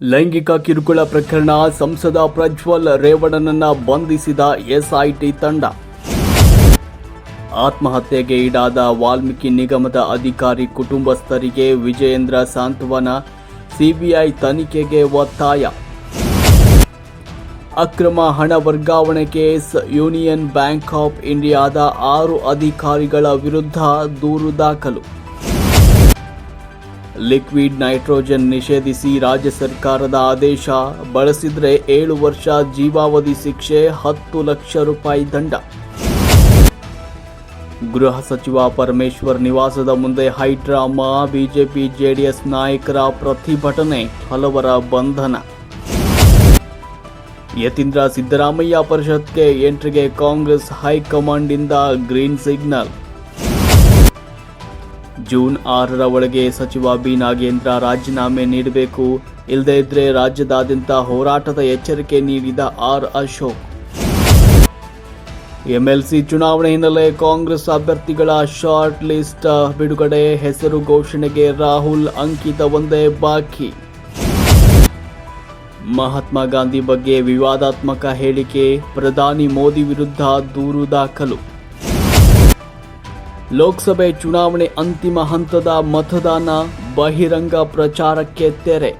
ಲೈಂಗಿಕ ಕಿರುಕುಳ ಪ್ರಕರಣ ಸಂಸದ ಪ್ರಜ್ವಲ್ ರೇವಣ್ಣನನ್ನ ಬಂಧಿಸಿದ ಎಸ್ಐಟಿ ತಂಡ. ಆತ್ಮಹತ್ಯೆಗೆ ಈಡಾದ ವಾಲ್ಮೀಕಿ ನಿಗಮದ ಅಧಿಕಾರಿ ಕುಟುಂಬಸ್ಥರಿಗೆ ವಿಜಯೇಂದ್ರ ಸಾಂತ್ವನ, ಸಿಬಿಐ ತನಿಖೆಗೆ ಒತ್ತಾಯ. ಅಕ್ರಮ ಹಣ ವರ್ಗಾವಣೆ ಕೇಸ್, ಯೂನಿಯನ್ ಬ್ಯಾಂಕ್ ಆಫ್ ಇಂಡಿಯಾದ ಆರು ಅಧಿಕಾರಿಗಳ ವಿರುದ್ಧ ದೂರು ದಾಖಲು. ಲಿಕ್ವಿಡ್ ನೈಟ್ರೋಜನ್ ನಿಷೇಧಿಸಿ ರಾಜ್ಯ ಸರ್ಕಾರದ ಆದೇಶ. ಬಳಸಿದ್ರೆ ಏಳು ವರ್ಷ ಜೀವಾವಧಿ ಶಿಕ್ಷೆ, ಹತ್ತು ಲಕ್ಷ ರೂಪಾಯಿ ದಂಡ. ಗೃಹ ಸಚಿವ ಪರಮೇಶ್ವರ್ ನಿವಾಸದ ಮುಂದೆ ಹೈಡ್ರಾಮಾ, ಬಿಜೆಪಿ, ಜೆಡಿಎಸ್ ನಾಯಕರ ಪ್ರತಿಭಟನೆ, ಹಲವರ ಬಂಧನ. ಯತೀಂದ್ರ ಸಿದ್ದರಾಮಯ್ಯ ಪರಿಷತ್ಗೆ ಎಂಟ್ರಿಗೆ ಕಾಂಗ್ರೆಸ್ ಹೈಕಮಾಂಡ್ ಇಂದ ಗ್ರೀನ್ ಸಿಗ್ನಲ್. ಜೂನ್ ಆರರ ಒಳಗೆ ಸಚಿವ ಬಿ. ನಾಗೇಂದ್ರ ರಾಜೀನಾಮೆ ನೀಡಬೇಕು. ಇಲ್ಲದೇ ಇದ್ರೆ ರಾಜ್ಯದಾದ್ಯಂತ ಹೋರಾಟದ ಎಚ್ಚರಿಕೆ ನೀಡಿದ ಆರ್. ಅಶೋಕ್. ಎಂಎಲ್ಸಿ ಚುನಾವಣೆ ಹಿನ್ನೆಲೆ ಕಾಂಗ್ರೆಸ್ ಅಭ್ಯರ್ಥಿಗಳ ಶಾರ್ಟ್ ಲಿಸ್ಟ್ ಬಿಡುಗಡೆ. ಹೆಸರು ಘೋಷಣೆಗೆ ರಾಹುಲ್ ಅಂಕಿತ ಒಂದೇ ಬಾಕಿ. ಮಹಾತ್ಮ ಗಾಂಧಿ ಬಗ್ಗೆ ವಿವಾದಾತ್ಮಕ ಹೇಳಿಕೆ. ಪ್ರಧಾನಿ ಮೋದಿ ವಿರುದ್ಧ ದೂರು ದಾಖಲು. ಲೋಕಸಭೆ ಚುನಾವಣೆ ಅಂತಿಮ ಹಂತದ ಮತದಾನ ಬಹಿರಂಗ ಪ್ರಚಾರಕ್ಕೆ ತೆರೆ.